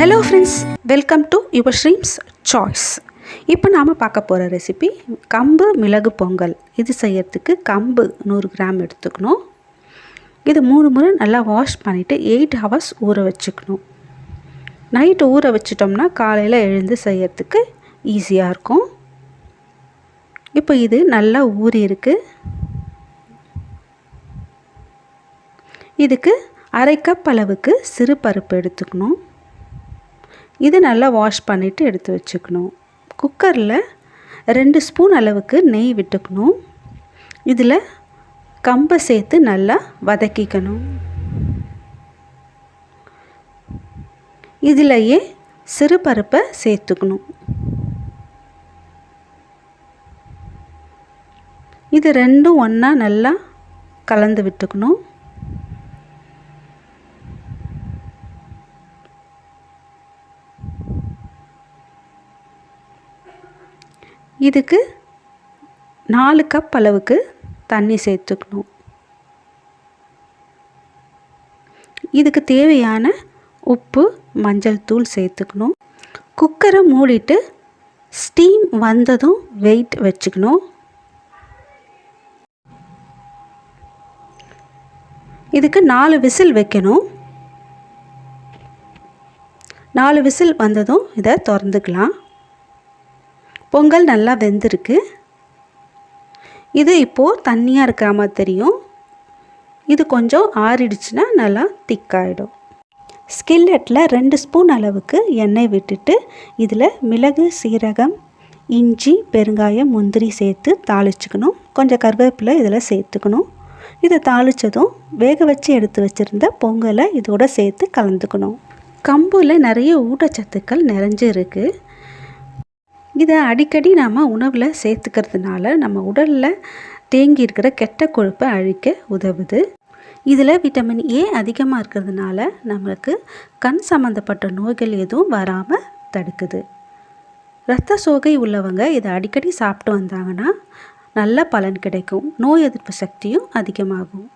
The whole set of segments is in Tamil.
Hello friends welcome to your streams choice இப்போ நாம் பார்க்க போகிற ரெசிபி கம்பு மிளகு பொங்கல். இது செய்யறதுக்கு கம்பு நூறு கிராம் எடுத்துக்கணும். இது மூணு முறை நல்லா வாஷ் பண்ணிவிட்டு எயிட் ஹவர்ஸ் ஊற வச்சுக்கணும். நைட்டு ஊற வச்சிட்டோம்னா காலையில் எழுந்து செய்யறதுக்கு ஈஸியாக இருக்கும். இப்போ இது நல்லா ஊறி இருக்கு. இதுக்கு அரை கப் அளவுக்கு சிறு பருப்பு எடுத்துக்கணும். இது நல்லா வாஷ் பண்ணிவிட்டு எடுத்து வச்சுக்கணும். குக்கரில் ரெண்டு ஸ்பூன் அளவுக்கு நெய் விட்டுக்கணும். இதில் கம்பை சேர்த்து நல்லா வதக்கிக்கணும். இதிலையே சிறு பருப்பை சேர்த்துக்கணும். இது ரெண்டும் ஒன்றா நல்லா கலந்து விட்டுக்கணும். இதுக்கு நாலு கப் அளவுக்கு தண்ணி சேர்த்துக்கணும். இதுக்கு தேவையான உப்பு மஞ்சள் தூள் சேர்த்துக்கணும். குக்கரை மூடிட்டு ஸ்டீம் வந்ததும் வெயிட் வச்சுக்கணும். இதுக்கு நாலு விசில் வைக்கணும். நாலு விசில் வந்ததும் இதை திறந்துக்கலாம். பொங்கல் நல்லா வெந்திருக்கு. இது இப்போது தண்ணியாக இருக்கிற மாதிரி தெரியும். இது கொஞ்சம் ஆறிடுச்சுன்னா நல்லா திக்காயிடும். ஸ்கில்லட்டில் ரெண்டு ஸ்பூன் அளவுக்கு எண்ணெய் விட்டுட்டு இதில் மிளகு சீரகம் இஞ்சி பெருங்காயம் முந்திரி சேர்த்து தாளிச்சுக்கணும். கொஞ்சம் கருவேப்பிலை இதில் சேர்த்துக்கணும். இதை தாளித்ததும் வேக வச்சு எடுத்து வச்சுருந்த பொங்கலை இதோட சேர்த்து கலந்துக்கணும். கம்பில் நிறைய ஊட்டச்சத்துக்கள் நிறைஞ்சு இருக்குது இதை அடிக்கடி நாம் உணவில் சேர்த்துக்கிறதுனால நம்ம உடலில் தேங்கி இருக்கிற கெட்ட கொழுப்பை அழிக்க உதவுது. இதில் விட்டமின் ஏ அதிகமாக இருக்கிறதுனால நம்மளுக்கு கண் சம்மந்தப்பட்ட நோய்கள் எதுவும் வராமல் தடுக்குது. இரத்த சோகை உள்ளவங்க இதை அடிக்கடி சாப்பிட்டு வந்தாங்கன்னா நல்ல பலன் கிடைக்கும். நோய் எதிர்ப்பு சக்தியும் அதிகமாகும்.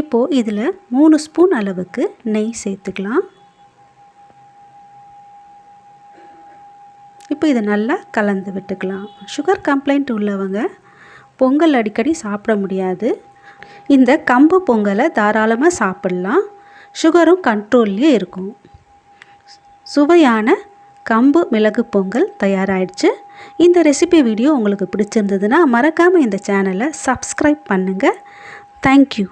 இப்போது இதில் மூணு ஸ்பூன் அளவுக்கு நெய் சேர்த்துக்கலாம். இப்போ இதை நல்லா கலந்து விட்டுக்கலாம். சுகர் கம்ப்ளைண்ட் உள்ளவங்க பொங்கல் அடிக்கடி சாப்பிட முடியாது. இந்த கம்பு பொங்கலை தாராளமாக சாப்பிட்லாம். சுகரும் கண்ட்ரோல்லையே இருக்கும். சுவையான கம்பு மிளகு பொங்கல் தயாராகிடுச்சு இந்த ரெசிபி வீடியோ உங்களுக்கு பிடிச்சிருந்ததுன்னா மறக்காமல் இந்த சேனலை சப்ஸ்கிரைப் பண்ணுங்கள் தேங்க்யூ